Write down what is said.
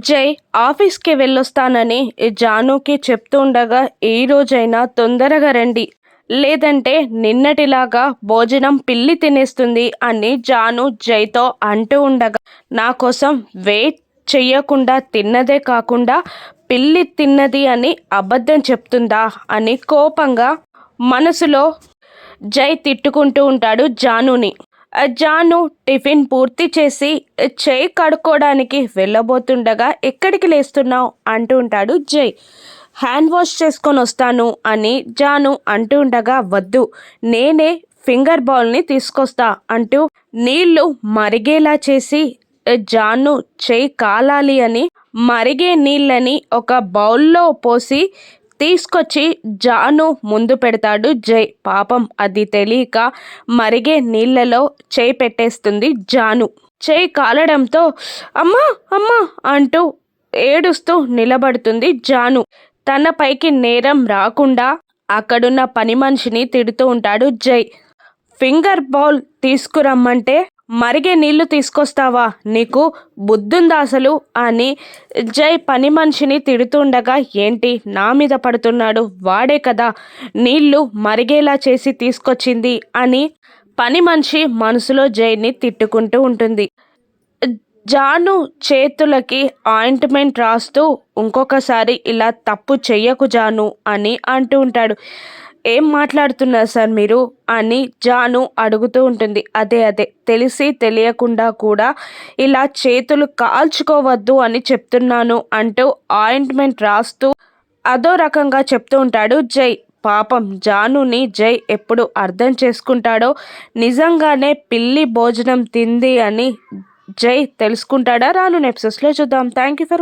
జై ఆఫీస్కి వెళ్ళొస్తానని జానుకి చెప్తుండగా ఈ రోజైనా తొందరగా రండి. లేదంటే నిన్నటిలాగా భోజనం పిల్లి తినేస్తుంది అని జాను జైతో అంటూ ఉండగా నా కోసం వెయిట్ చెయ్యకుండా తిన్నదే కాకుండా పిల్లి తిన్నది అని అబద్ధం చెప్తుందా అని కోపంగా మనసులో జై తిట్టుకుంటూ ఉంటాడు జానుని. జాను టిఫిన్ పూర్తి చేసి చేయి కడుక్కోవడానికి వెళ్ళబోతుండగా ఎక్కడికి లేస్తున్నావు అంటూ ఉంటాడు జై. హ్యాండ్ వాష్ చేసుకొని వస్తాను అని జాను అంటూ ఉండగా వద్దు నేనే ఫింగర్ బాల్ని తీసుకొస్తా అంటూ నీళ్ళు మరిగేలా చేసి జాను చేయి కాలాలి అని మరిగే నీళ్ళని ఒక బౌల్లో పోసి తీసుకొచ్చి జాను ముందు పెడతాడు. జై. పాపం అది తెలియక మరిగే నీళ్ళలో చేయి పెట్టేస్తుంది జాను. చేయి కాలడంతో అమ్మా అమ్మా అంటూ ఏడుస్తూ నిలబడుతుంది జాను. తన పైకి నేరం రాకుండా అక్కడున్న పని మనిషిని తిడుతూ ఉంటాడు జై. ఫింగర్ బౌల్ తీసుకురమ్మంటే మరిగే నీళ్ళు తీసుకొస్తావా? నీకు బుద్ధుందా అసలు అని జై పని మనిషిని తిడుతుండగా ఏంటి? నా మీద పడుతున్నాడు. వాడే కదా. నీళ్ళు మరిగేలా చేసి తీసుకొచ్చింది అని పని మనిషి మనసులో జైని తిట్టుకుంటూ ఉంటుంది. జాను చేతులకి ఆయింట్మెంట్ రాస్తూ ఇంకొకసారి ఇలా తప్పు చెయ్యకు జాను అని అంటూ ఉంటాడు. ఏం మాట్లాడుతున్నారు సార్ మీరు? అని జాను అడుగుతూ ఉంటుంది. అదే అదే. తెలిసి తెలియకుండా కూడా ఇలా చేతులు కాల్చుకోవద్దు అని చెప్తున్నాను అంటూ ఆయింట్మెంట్ రాస్తూ అదో రకంగా చెప్తూ ఉంటాడు జై. పాపం జానుని జై ఎప్పుడు అర్థం చేసుకుంటాడో నిజంగానే పిల్లి భోజనం తింది అని జై తెలుసుకుంటాడా? రాను నెప్సెస్లో చూద్దాం. Thank you for